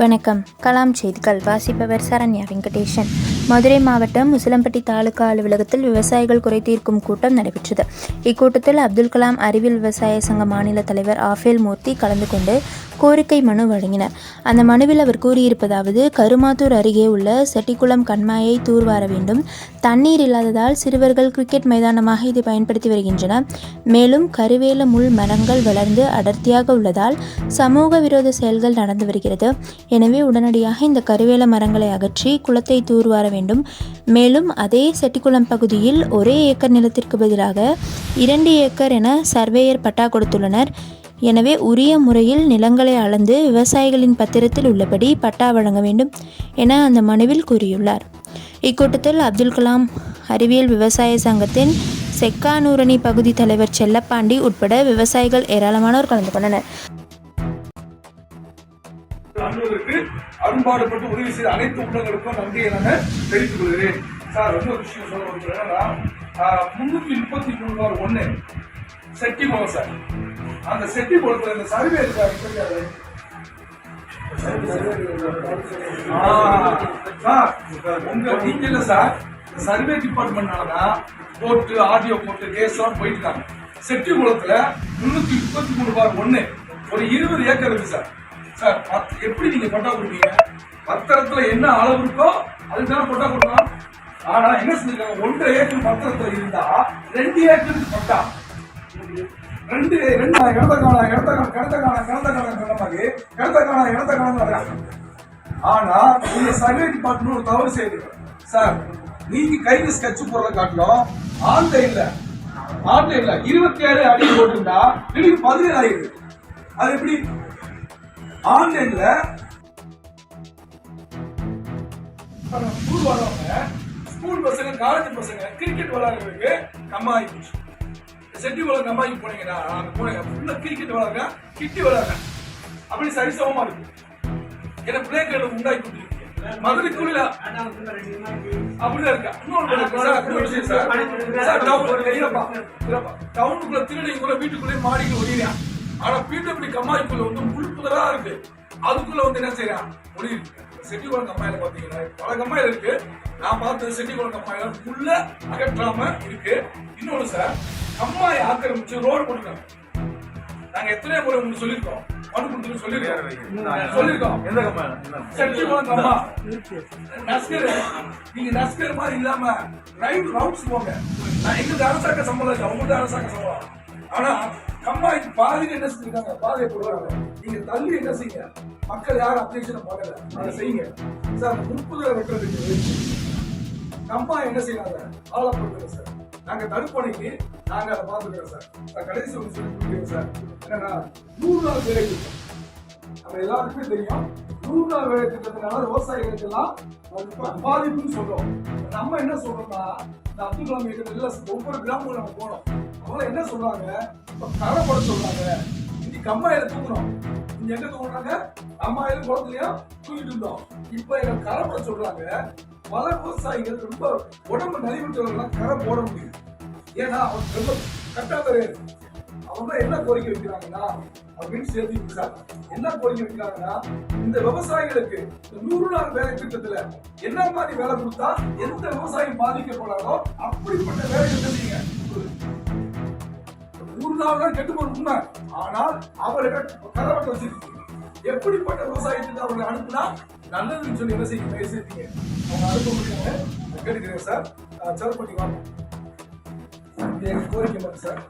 வணக்கம். கலாம் செய்திகள். வாசிப்பவர் சரண்யா வெங்கடேசன். மதுரை மாவட்டம் முசிலம்பட்டி தாலுகா அலுவலகத்தில் விவசாயிகள் குறை தீர்க்கும் கூட்டம் நடைபெற்றது. இக்கூட்டத்தில் அப்துல் கலாம் அறிவியல் விவசாய சங்க மாநில தலைவர் ஆஃபேல் மூர்த்தி கலந்து கொண்டு கோரிக்கை மனு வழங்கினர். அந்த மனுவில் அவர் கூறியிருப்பதாவது கருமாத்தூர் அருகே உள்ள செட்டிக்குளம் கண்மாயை தூர்வார வேண்டும். தண்ணீர் இல்லாததால் சிறுவர்கள் கிரிக்கெட் மைதானமாக இதை பயன்படுத்தி வருகின்றனர் மேலும் கருவேல முள் மரங்கள் வளர்ந்து அடர்த்தியாக உள்ளதால் சமூக விரோத செயல்கள் நடந்து வருகிறது. எனவே உடனடியாக இந்த கருவேல மரங்களை அகற்றி குளத்தை தூர்வார வேண்டும். மேலும் அதே செட்டிக்குளம் பகுதியில் ஒரே ஏக்கர் நிலத்திற்கு பதிலாக இரண்டு ஏக்கர் என சர்வேயர் பட்டா கொடுத்துள்ளனர். எனவே உரிய முறையில் நிலங்களை அளந்து விவசாயிகளின் பத்திரத்தில் உள்ளபடி பட்டா வழங்க வேண்டும் என அந்த மனுவில் கூறியுள்ளார். இக்கூட்டத்தில் அப்துல் கலாம் அறிவியல் விவசாய சங்கத்தின் செக்கானூரணி பகுதி தலைவர் செல்லப்பாண்டி உட்பட விவசாயிகள் ஏராளமானோர் கலந்து கொண்டனர். அன்பதற்கு அரும்பாடுபட்டு உதவி செய்த அனைத்து உள்ளங்களுக்கும் நன்றியை நான் தெரிவித்துக் கொள்கிறேன். சார் ரொம்ப விஷயம் சொல்ல விரும்புகிறேன். முன்னூத்தி முப்பத்தி மூணு ரூபாய் செட்டி போலம் சார். அந்த செட்டி போலத்துல இந்த சர்வே இருக்கா? தெரியாது? ஆ, சார் உங்க நீங்க இல்ல சார் சர்வே டிபார்ட்மெண்ட்னாலதான் கோர்ட்டு ஆடியோ கோர்ட்டு கேஸ் எல்லாம் போயிட்டு இருக்காங்க செட்டி குளத்துல முன்னூத்தி முப்பத்தி மூணு ரூபாய் ஒண்ணு. ஒரு இருபது ஏக்கர் இருக்கு சார். சார் எப்படி நீங்க பட்டா கொடுப்பீங்க? பத்திரத்துல என்ன அளவு இருக்கோ அதுதான் பட்டா கொடுக்கலாம் ஆனா என்ன செஞ்சிருக்காங்க? ஒன்றரை ஏக்கர் பத்திரத்துல இருந்தா ரெண்டு ஏக்கருக்கு பட்டா ரெண்டு ரெண்டு இடத்த காணா இடத்த காணா கிடத்த காலம் கிடத்த சொன்ன மாதிரி கிடத்த காணா இடத்த காணா ஆனா இந்த சர்வே டிபார்ட்மெண்ட் ஒரு தவறு செய்யுது சார் நீங்க கைது ஸ்கெட்ச் போடுறத காட்டிலும் ஆன்லைன்ல ஆன்லைன்ல இருபத்தி ஏழு அடி போட்டிருந்தா திடீர்னு பதினேழு ஆயிடுது. அது எப்படி? ஆன்லைன்ல ஸ்கூல் வரவங்க ஸ்கூல் பசங்க காலேஜ் பசங்க கிரிக்கெட் விளையாடுறதுக்கு நம்ம போச்சு. செட்டி விளையாட நம்ம போனீங்கன்னா அங்க போனீங்க கிரிக்கெட் விளையாடுங்க கிட்டி விளையாடுங்க அப்படி சரிசமமா இருக்கு ஏன்னா பிளே கிரவுண்ட் உண்டாக்கி கொடுத்துருக்கீங்க. மதுரைக்குள்ள அப்படிதான் இருக்கா இன்னொரு இருக்கு? சார், இன்னொரு விஷயம் சார். சார், டவுன் இல்லப்பா, இல்லப்பா. டவுனுக்குள்ள திருநெல்வேலிக்குள்ள வீட்டுக்குள்ளே மாடிக்கு ஒளியா ஆனா பீட்டப்படி கம்மாய்க்குள்ள வந்து முள் இருக்கு. அதுக்குள்ள வந்து என்ன செய்யறான் ஒளி இருக்கு செட்டிகுளம் கம்மாயில பாத்தீங்கன்னா பல கம்மாயில இருக்கு. நான் பார்த்தது செட்டிகுளம் கம்மாயில புல்ல அகற்றாம இருக்கு. இன்னொன்னு சார் கம்மாயை ஆக்கிரமிச்சு ரோடு போட்டுருக்காங்க நாங்க எத்தனை முறை உங்களுக்கு சொல்லியிருக்கோம். மனு கொடுத்து சொல்லியிருக்கோம். சொல்லியிருக்கோம். எந்த கம்பெனி செட்டிகுளம் கம்மா. நஸ்கர் நீங்க நஸ்கர் மாதிரி இல்லாம ரைட் ரவுட்ஸ் போங்க. நான் எங்களுக்கு அரசாங்க சம்பளம் இல்லை உங்களுக்கு அரசாங்க சம்பளம். ஆனா கம்மாய்க்கு பாதிக்கு என்ன செஞ்சிருக்காங்க? பாதையை போடுறாங்க நீங்க தள்ளி என்ன செய்யுங்க? மக்கள் யாரும் அப்ளிகேஷன் பண்ணல அதை செய்யுங்க. சார் அந்த முற்புதலை வெட்டுறதுக்கு கம்மா என்ன செய்யறாங்க? ஆளப்படுத்துங்க சார். நாங்க தடுப்பணைக்கு நாங்க அதை பார்த்துக்கிறோம் சார். நான் கடைசி ஒன்று சொல்லி கொடுக்கிறேன் சார். என்னன்னா நூறு நாள் வேலை திட்டம். நம்ம எல்லாருக்குமே தெரியும் நூறு நாள் வேலை திட்டத்தினால விவசாயிகளுக்கு எல்லாம் பாதிப்புன்னு சொல்றோம். நம்ம என்ன சொல்றோம்னா இந்த அப்துல் கலாம் இயக்கத்தில் ஒவ்வொரு கிராமமும் நம்ம போனோம் அவங்க என்ன சொல்றாங்க? இப்ப தரப்பட சொல்றாங்க. இன்னைக்கு கம்மாயில தூங்குறோம். இங்க எங்க தூங்குறாங்க? அம்மாயிலும் குளத்துலயும் தூங்கிட்டு இருந்தோம். இப்போ எங்க கரப்பட சொல்றாங்க பல விவசாயிகள் ரொம்ப உடம்பு நலிவிட்டவர்கள் கரை போட முடியும் ஏன்னா அவங்க ரொம்ப கட்டாதரே அவங்க என்ன கோரிக்கை வைக்கிறாங்கன்னா அப்படின்னு சேர்த்து சார் என்ன கோரிக்கை வைக்கிறாங்கன்னா இந்த விவசாயிகளுக்கு இந்த நூறு நாள் வேலை திட்டத்துல என்ன மாதிரி வேலை கொடுத்தா எந்த விவசாயி பாதிக்கப்படாதோ அப்படிப்பட்ட வேலை திட்டத்தீங்க நூறு நாள் தான் கெட்டு போன உண்மை. ஆனால் அவர்கள் கரவட்டை வச்சிருக்கீங்க. எப்படிப்பட்ட விவசாயத்துக்கு அவங்க அனுப்புனா நல்லதுன்னு சொல்லி என்ன செய்ய பேசியிருக்கீங்க அவங்க அனுப்ப முடியுங்க கேட்டுக்கிறேன் சார். சார் பண்ணி வாங்க. கோரிக்கை மட்டும் சார்.